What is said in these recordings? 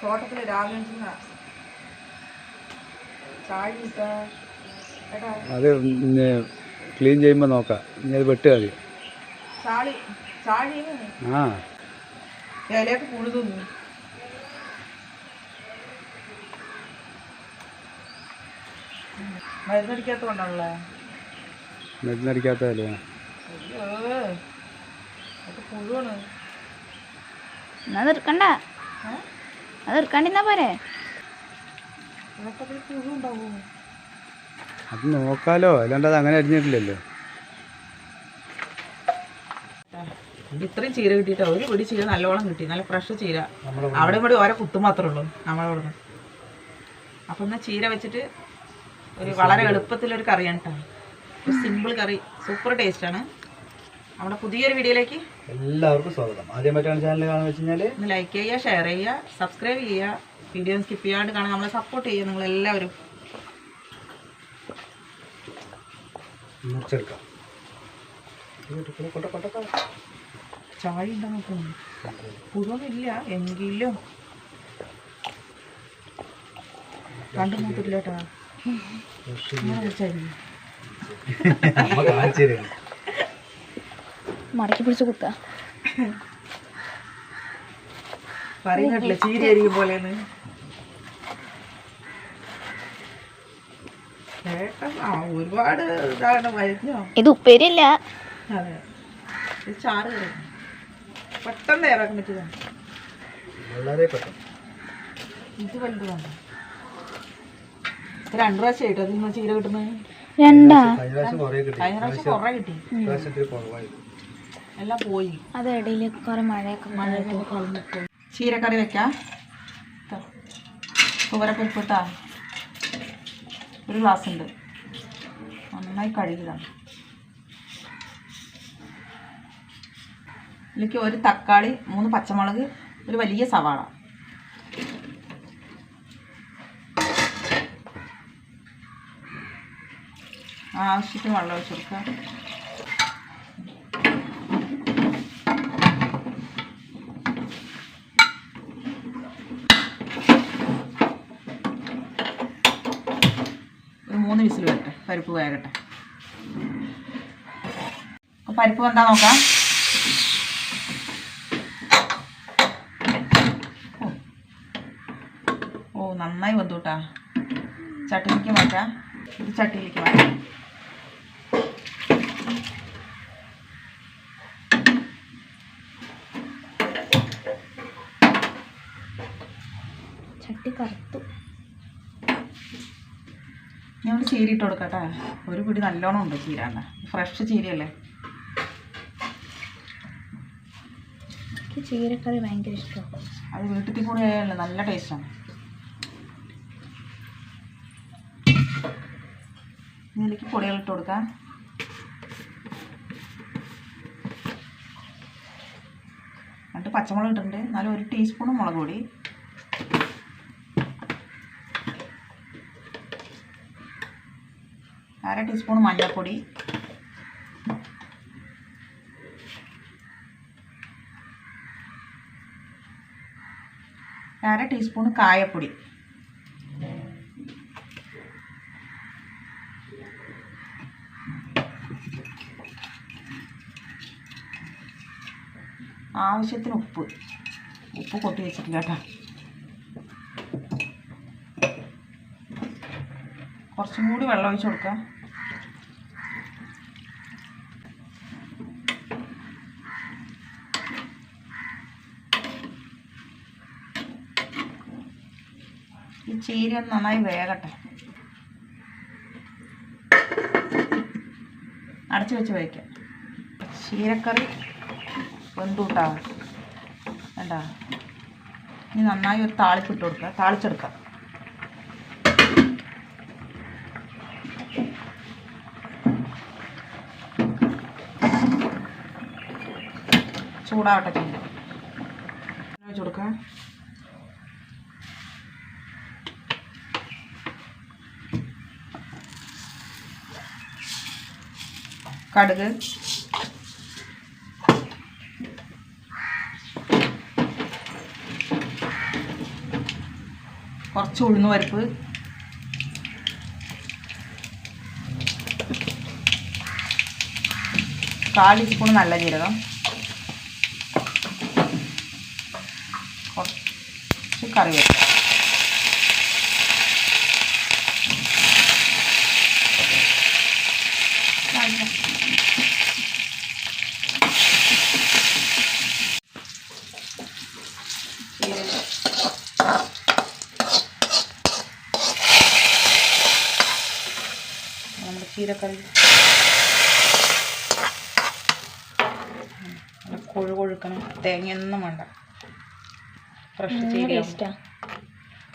തോട്ടത്തിൽ രാവിലെ അത് ക്ലീൻ ചെയ്യുമ്പോൾ നോക്കാം. ഇനി അത് വെട്ടുക മതി ആ. ഇലയൊക്കെ എന്നാ ഏ? അത് എടുക്കാണ്ടിരുന്നാ പോരെ? അത് നോക്കാലോ. അല്ലാണ്ട് അത് അങ്ങനെ അരിഞ്ഞിട്ടില്ലല്ലോ. ഇത്രയും ചീര കിട്ടിയിട്ട്? ഒരു പിടി ചീര നല്ലോണം കിട്ടി. നല്ല ഫ്രഷ് ചീര. അവിടെ കൂടി ഓരോ കുത്തു മാത്രമേ ഉള്ളൂ. നമ്മളവിടെ നിന്ന് അപ്പം എന്നാൽ ചീര വെച്ചിട്ട് ഒരു വളരെ എളുപ്പത്തിലൊരു കറിയാണ് കേട്ടോ ഒരു സിമ്പിൾ കറി. സൂപ്പർ ടേസ്റ്റാണ് നമ്മുടെ പുതിയൊരു വീഡിയോയിലേക്ക് എല്ലാവർക്കും സ്വാഗതം. ആദ്യമായിട്ടാണ് ചാനൽ കാണാൻ വെച്ച് കഴിഞ്ഞാൽ ലൈക്ക് ചെയ്യുക ഷെയർ ചെയ്യുക സബ്സ്ക്രൈബ് ചെയ്യുക. വീഡിയോ സ്കിപ്പ് ചെയ്യാണ്ട് കാണാൻ നമ്മളെ സപ്പോർട്ട് ചെയ്യുക നിങ്ങളെല്ലാവരും. മുറിച്ചെടുക്കാം. ചായ ഉണ്ടാകും പുഴുവൊന്നുമില്ല എങ്കിലും. കണ്ടു മൂത്തിട്ടില്ല കേട്ടോ. മടക്കി പിടിച്ച് കുത്താ. പറയുന്നില്ല ചീരിയായിരിക്കും ഒരുപാട് ഇതാണ് വരുന്നോ ഇത് ഉപ്പേരിയല്ല. അതെ. ഇത് ചാറ് പെട്ടെന്ന് പറ്റിയതാണ് വളരെ പെട്ടെന്ന്. ഇത് രണ്ടു പ്രാവശ്യം ആയിട്ടോ? നിങ്ങൾ ചീര കിട്ടുന്നത്? രണ്ടാ? കഴിഞ്ഞ പ്രാവശ്യം കുറേ കിട്ടി. എല്ലാം പോയി. അത് ഇടയിൽ കുറേ മഴയൊക്കെ മഴയൊക്കെ കളഞ്ഞു പോയി ചീരക്കറി വെക്കാം. തുവരപ്പരിപ്പ് ഇട്ടാ ഒരു ഗ്ലാസ് ഉണ്ട് നന്നായി കഴുകിതാണ് ഇതിലേക്ക് ഒരു തക്കാളി മൂന്ന് പച്ചമുളക് ഒരു വലിയ സവാള. ആവശ്യത്തിന് വെള്ളം ഒഴിച്ചു വിസിൽ വരട്ടെ. പരിപ്പ് വേകട്ടെ. പരിപ്പ് വന്നാ നോക്കാം. ഓ നന്നായി വന്നു കേട്ടാ ചട്ടിയിലേക്ക് മാറ്റാം. ഇത് ചട്ടിയിലേക്ക് മാറ്റാം. ചട്ടി കറുത്തു. ചീര ഇട്ട് കൊടുക്കട്ടെ ഒരു പിടി നല്ലോണം ഉണ്ട് ചീര ഫ്രഷ് ചീരയല്ലേ? എനിക്ക് ചീരക്കറി ഭയങ്കര ഇഷ്ടമാണ് അത് വീട്ടിൽ കൂടി ആയാലേ നല്ല ടേസ്റ്റാണ് ഇതിലേക്ക് പൊടികൾ ഇട്ട് കൊടുക്കാം. എന്നിട്ട് പച്ചമുളക് ഇട്ടിട്ടുണ്ട്. എന്നാലും ഒരു ടീസ്പൂൺ മുളക് പൊടി. അര ടീസ്പൂൺ മഞ്ഞൾപ്പൊടി. അര ടീസ്പൂൺ കായപ്പൊടി. ആവശ്യത്തിന് ഉപ്പ്. ഉപ്പ് കൊട്ടി വെച്ചിട്ടില്ല കേട്ടോ. കുറച്ചും കൂടി വെള്ളം ഒഴിച്ച് കൊടുക്കാം. ഈ ചീര നന്നായി വേകട്ടെ. അടച്ചു വെച്ച് വയ്ക്കാം ചീരക്കറി വെന്തൂട്ടാ. വേണ്ട ഇനി നന്നായി ഒരു താളിപ്പിട്ട് കൊടുക്കുക താളിച്ചെടുക്കാം. ചൂടാവട്ടെ പിന്നെ. വെച്ച് കൊടുക്കാം. കടുക്. കുറച്ച് ഉഴുന്ന് പരിപ്പ്. കാൽ ടീസ്പൂൺ നല്ല ജീരകം. കറിവേപ്പില നമ്മുടെ ചീരക്കറി. കൊഴു തേങ്ങയൊന്നും വേണ്ട. ഫ്രഷ് ചീര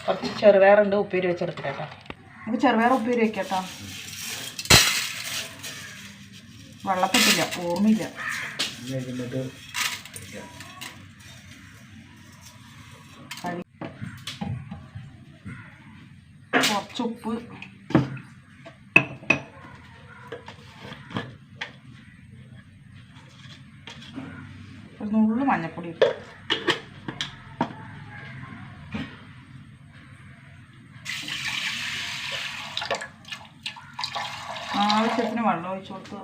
കുറച്ച് ചെറുപയറുണ്ട് ഉപ്പേരി വെച്ചെടുത്തിട്ട് കേട്ടോ. നമുക്ക് ചെറുപയർ ഉപ്പേരി വെക്കാം കേട്ടോ വെള്ളപ്പെട്ടില്ല ഓർമ്മയില്ല. കറി കുറച്ച് ഉപ്പ്. ഒരു നുള്ളു മഞ്ഞപ്പൊടി ഇട്ടു. ആവശ്യത്തിന് വെള്ളം ഒഴിച്ചു കൊടുക്കുക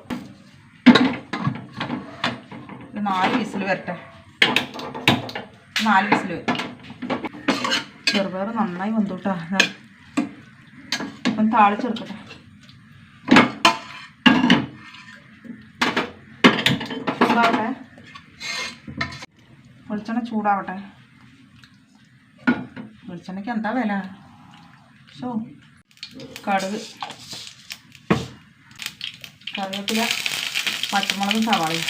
നാല് വിസിൽ വരട്ടെ. നാല് വിസിൽ വരും. ചെറുപയർ നന്നായി വന്നുട്ടാ ഒന്ന് താളിച്ചെടുക്കട്ടെ ചൂടാവട്ടെ. വെളിച്ചെണ്ണ ചൂടാവട്ടെ. വെളിച്ചെണ്ണയ്ക്ക് എന്താ വില? ഷോ കടുക്. കറിവേപ്പില പച്ചമുളകും സവാളയും.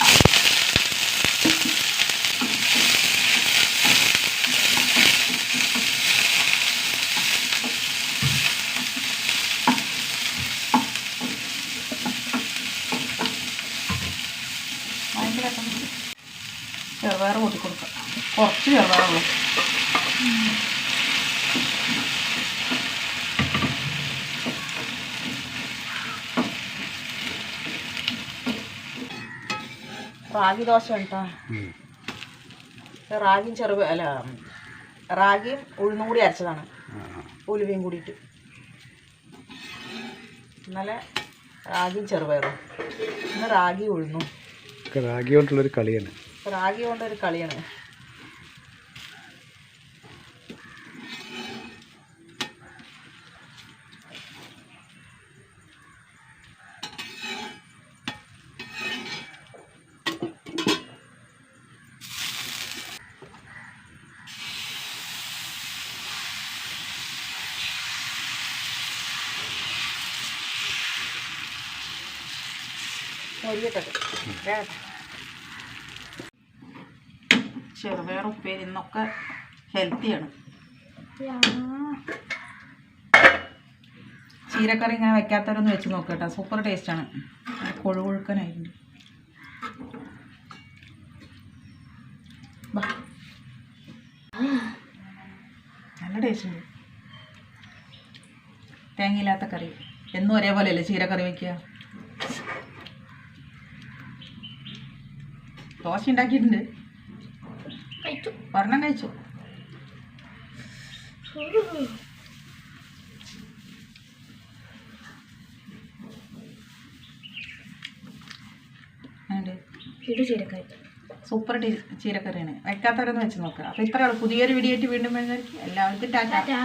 ചെറുപയർ കൂട്ടി കൊടുക്കാം. കുറച്ച് ചെറുപയറുള്ളൂ റാഗി ദോശ കേട്ടോ ഉം. റാഗിയും ചെറുപ അല്ല റാഗിയും ഉഴുന്നും കൂടി അരച്ചതാണ്. ഉലുവയും കൂടിയിട്ട്. ഇന്നലെ റാഗിയും ചെറുപയറും. ഇന്ന് റാഗി ഉഴുന്നു. റാഗി കൊണ്ടുള്ളൊരു കളിയാണ്. റാഗി കൊണ്ടൊരു കളിയാണ്. മൊരിയട്ടെ. വേഗം ചെറുപയർ ഉപ്പേരി ഇന്നൊക്കെ ഹെൽത്തിയാണ് ചീരക്കറി ഇങ്ങനെ വെക്കാത്തവരൊന്ന് വെച്ച് നോക്കുക കേട്ടോ. സൂപ്പർ ടേസ്റ്റാണ് കൊഴുകൊഴുക്കനായിട്ടുണ്ട്. നല്ല ടേസ്റ്റ് ഉണ്ട്. തേങ്ങയില്ലാത്ത കറി. എന്നും ഒരേപോലെയല്ലേ ചീരക്കറി വെക്കുക? ദോശ ഉണ്ടാക്കിയിട്ടുണ്ട്. കഴിച്ചു. ഒരെണ്ണം കഴിച്ചു. സൂപ്പർ ചീരക്കറിയാണ്. വെക്കാത്തവരൊന്ന് വെച്ച് നോക്കുക അപ്പോൾ ഇത്രയുള്ളൂ പുതിയൊരു വീഡിയോ ആയിട്ട് വീണ്ടും വരുന്നവർക്ക് എല്ലാവർക്കും ടാറ്റാ.